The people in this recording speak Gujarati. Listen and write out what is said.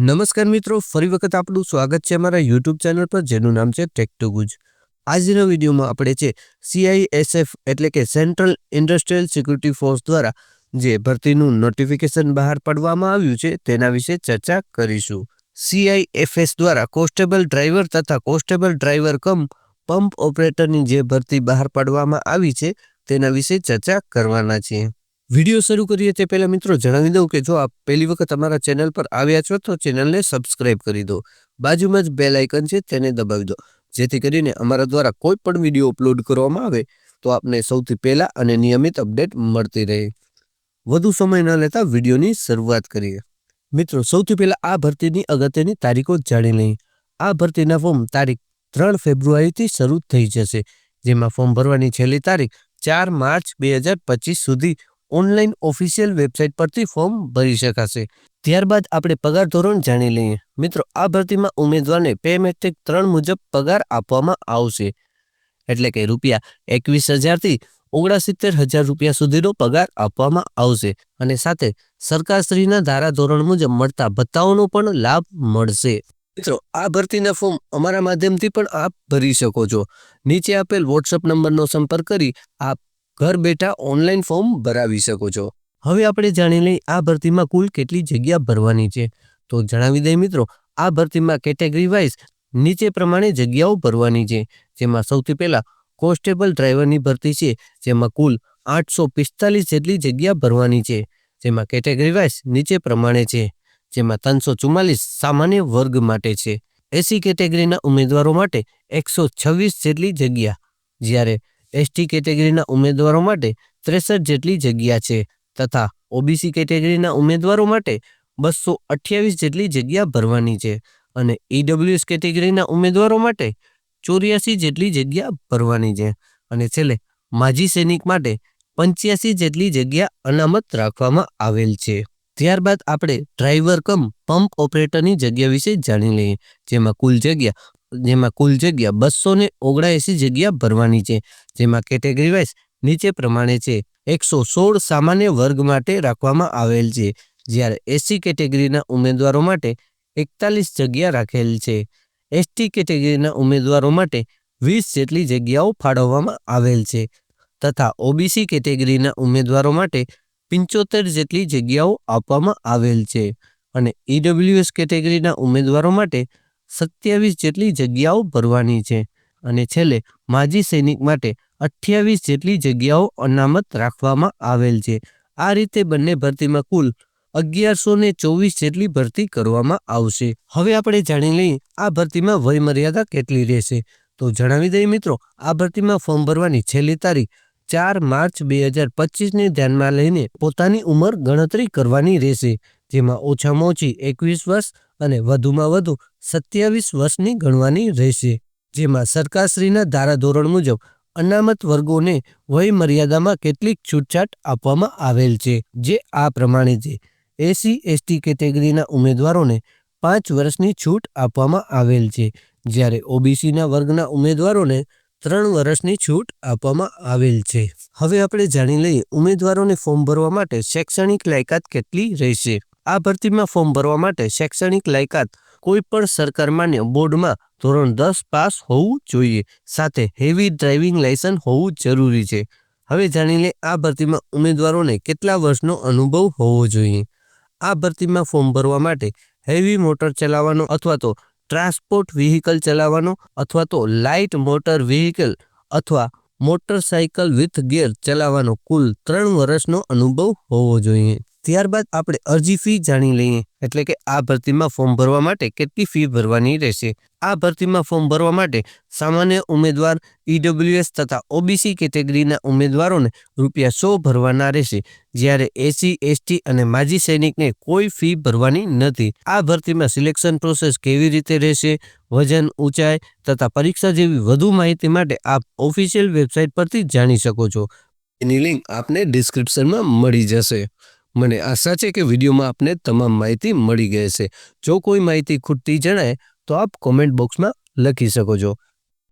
નમસ્કાર મિત્રો, ફરી વખત આપનું સ્વાગત છે અમારા યુટ્યુબ ચેનલ પર, જેનું નામ છે ટેક ટુ ગુજ આજના વિડીયોમાં આપણે છે સીઆઈએસએફ એટલે કે સેન્ટ્રલ ઇન્ડસ્ટ્રીયલ સિક્યુરિટી ફોર્સ દ્વારા જે ભરતીનું નોટિફિકેશન બહાર પાડવામાં આવ્યું છે, તેના વિશે ચર્ચા કરીશું. સીઆઈએફએસ દ્વારા કોન્સ્ટેબલ ડ્રાઈવર તથા કોન્સ્ટેબલ ડ્રાઈવર કમ પંપ ઓપરેટરની જે ભરતી બહાર પાડવામાં આવી છે, તેના વિશે ચર્ચા કરવાના છીએ. વીડિયો શરૂ કરીએ તે પહેલાં મિત્રો જણાવી દઉં કે જો આપ પહેલી વખત અમારા ચેનલ પર આવ્યા છો તો ચેનલને સબસ્ક્રાઇબ કરી દો. બાજુમાં જ બેલ આઇકન છે તેને દબાવી દો. જેથી કરીને અમારા દ્વારા કોઈ પણ વીડિયો અપલોડ કરવામાં આવે તો આપને સૌથી પહેલાં અને નિયમિત અપડેટ મળતી રહે. વધુ સમય ન લેતા વિડીયોની શરૂઆત કરીએ. મિત્રો, સૌથી પહેલાં આ ભરતીની અગત્યની તારીખો જાણી લઈએ. આ ભરતીના ફોર્મ તારીખ ત્રણ ફેબ્રુઆરીથી શરૂ થઈ જશે, જેમાં ફોર્મ ભરવાની છેલ્લી તારીખ ચાર માર્ચ બે હજાર પચીસ સુધી ઓનલાઈન ઓફિશિયલ વેબસાઇટ પરથી ફોર્મ ભરી શકાશે. ત્યારબાદ આપણે પગાર ધોરણ જાણી લઈએ. મિત્રો, આ ભરતીમાં ઉમેદવારને પે મેટ્રિક ત્રણ મુજબ પગાર આપવામાં આવશે. એટલે કે રૂપિયા એકવીસ હજારથી ઓગણસિત્તેર હજાર રૂપિયા સુધીનો પગાર આપવામાં આવશે અને સાથે સરકારશ્રીના ધારા ધોરણ મુજબ મળતા ભત્તાઓનો પણ લાભ મળશે. મિત્રો, આ ભરતીના ફોર્મ અમારા માધ્યમથી પણ આપ ભરી શકો છો. નીચે આપેલ વોટ્સઅપ નંબરનો સંપર્ક કરી આપ ઘર બેઠા ઓનલાઈન ફોર્મ ભરાવી શકો છો. હવે આપણે જાણી લઈએ આ ભરતીમાં કુલ કેટલી જગ્યા ભરવાની છે. તો જણાવી દઈએ મિત્રો, આ ભરતીમાં કેટેગરી વાઇઝ નીચે પ્રમાણે જગ્યાઓ ભરવાની છે. જેમાં સૌથી પહેલા કોન્સ્ટેબલ ડ્રાઈવરની ભરતી છે, જેમાં કુલ આઠસો પિસ્તાલીસ જેટલી જગ્યા ભરવાની છે. જેમાં કેટેગરી વાઇઝ નીચે પ્રમાણે છે, જેમાં ત્રણસો ચુમ્માલીસ સામાન્ય વર્ગ માટે છે. એસી કેટેગરીના ઉમેદવારો માટે એકસો છવ્વીસ જેટલી જગ્યા. જ્યારે એસટી કેટેગરીના ઉમેદવારો માટે ત્રેસઠ જેટલી જગ્યા છે તથા ઓબીસી કેટેગરીના ઉમેદવારો માટે બસો અઠ્યાવીસ જેટલી જગ્યા ભરવાની છે અને ઈડબ્લ્યુએસ કેટેગરીના ઉમેદવારો માટે ચોર્યાસી જેટલી જગ્યા ભરવાની છે અને છેલ્લે માજી સૈનિક માટે પંચ્યાસી જેટલી જગ્યા અનામત રાખવામાં આવેલ છે. ત્યારબાદ આપણે ડ્રાઈવર કમ પંપ ઓપરેટરની જગ્યા વિશે જાણી લઈએ, જેમાં કુલ જગ્યા જેમાં કુલ જગ્યા બસો ને ઓગણએંસી જગ્યા ભરવાની છે, જેમાં કેટેગરી વાઇઝ નીચે પ્રમાણે છે, એકસો સોળ સામાન્ય વર્ગ માટે રાખવામાં આવેલ છે, જ્યારે એસી કેટેગરીના ઉમેદવારો માટે એકતાલીસ જગ્યા રાખેલ છે. એસટી કેટેગરીના ઉમેદવારો માટે વીસ જેટલી જગ્યાઓ ફાળવવામાં આવેલ છે, તથા ઓબીસી કેટેગરીના ઉમેદવારો માટે પંચોતેર જેટલી જગ્યાઓ આપવામાં આવેલ છે, અને ઈડબ્લ્યુએસ કેટેગરીના ઉમેદવારો માટે સત્યાવીસ જેટલી જગ્યાઓ ભરવાની છે અને છેલ્લે માજી સૈનિક માટે અઠ્યાવીસ જેટલી જગ્યાઓ અનામત રાખવામાં આવેલ છે. આ રીતે બંને ભરતીમાં કુલ અગિયારસો ને ચોવીસ જેટલી ભરતી કરવામાં આવશે. હવે આપણે જાણી લઈએ આ ભરતીમાં વય મર્યાદા કેટલી રહેશે. તો જણાવી દઈએ મિત્રો, આ ભરતીમાં ફોર્મ ભરવાની છેલ્લી તારીખ ચાર માર્ચ બે હજાર પચીસને ધ્યાનમાં લઈને પોતાની ઉંમર ગણતરી કરવાની રહેશે, જેમાં ઓછામાં ઓછી એકવીસ વર્ષ અને વધુમાં વધુ સત્યાવીસ વર્ષની ગણવાની રહેશે. જેમાં સરકારશ્રીના ધારાધોરણ મુજબ અનામત વર્ગોને વય મર્યાદામાં કેટલીક છૂટછાટ આપવામાં આવેલ છે, જે આ પ્રમાણે છે. એસી એસટી કેટેગરીના ઉમેદવારોને પાંચ વર્ષની છૂટ આપવામાં આવેલ છે, જ્યારે ઓબીસીના વર્ગના ઉમેદવારોને ત્રણ વર્ષની છૂટ આપવામાં આવેલ છે. હવે આપણે જાણી લઈએ ઉમેદવારોને ફોર્મ ભરવા માટે શૈક્ષણિક લાયકાત કેટલી રહેશે. આ ભરતીમાં ફોર્મ ભરવા માટે શૈક્ષણિક લાયકાત કોઈ પણ સરકાર માન્ય બોર્ડમાં ધોરણ દસ પાસ હોવું જોઈએ. સાથે હેવી ડ્રાઇવિંગ લાયસન્સ હોવું જરૂરી છે. હવે જાણી લે આ ભરતીમાં ઉમેદવારોને કેટલા વર્ષનો અનુભવ હોવો જોઈએ. આ ભરતીમાં ફોર્મ ભરવા માટે હેવી મોટર ચલાવવાનો અથવા તો ટ્રાન્સપોર્ટ વ્હીકલ ચલાવવાનો અથવા તો લાઇટ મોટર વ્હીકલ અથવા મોટરસાયકલ વિથ ગિયર ચલાવવાનો કુલ ત્રણ વર્ષનો અનુભવ હોવો જોઈએ. ત્યારબાદ આપણે અરજી ફી જાણી લઈએ, એટલે કે આ ભરતીમાં ફોર્મ ભરવા માટે કેટલી ફી ભરવાની રહેશે. આ ભરતીમાં ફોર્મ ભરવા માટે સામાન્ય ઉમેદવાર ઈડબ્લ્યુએસ તથા ઓબીસી કેટેગરીના ઉમેદવારોને રૂપિયા સો ભરવાના રહેશે, જ્યારે એસી, એસટી અને માજી સૈનિકને કોઈ ફી ભરવાની નથી. આ ભરતીમાં સિલેક્શન પ્રોસેસ કેવી રીતે રહેશે, વજન ઊંચાઈ તથા પરીક્ષા જેવી વધુ માહિતી માટે આપ ઓફિશિયલ વેબસાઇટ પરથી જાણી શકો છો. એની લિંક આપને ડિસ્ક્રિપ્શનમાં મળી જશે. મને આશા છે કે વિડીયોમાં આપને તમામ માહિતી મળી ગઈ છે જો કોઈ માહિતી ખૂટતી જણાય, તો આપ કોમેન્ટ બોક્સમાં લખી શકો છો.